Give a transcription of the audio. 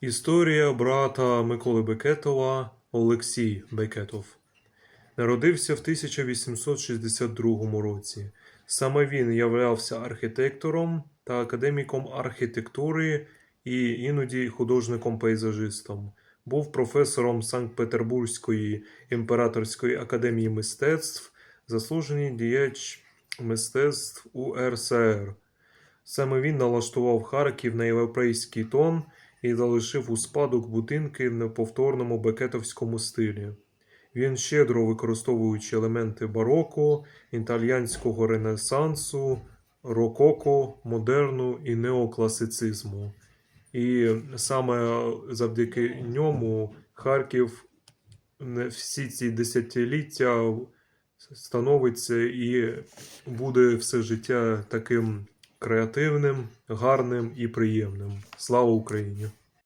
Історія брата Миколи Бекетова Олексій Бекетов. Народився в 1862 році. Саме він являвся архітектором та академіком архітектури і іноді художником-пейзажистом. Був професором Санкт-Петербурзької імператорської академії мистецтв, заслужений діяч мистецтв УРСР. Саме він налаштував Харків на європейський тон і залишив у спадок будинки в неповторному бекетовському стилі. Він щедро використовуючи елементи бароко, італіянського ренесансу, рококо, модерну і неокласицизму. І саме завдяки ньому Харків всі ці десятиліття становиться і буде все життя таким креативним, гарним і приємним. Слава Україні!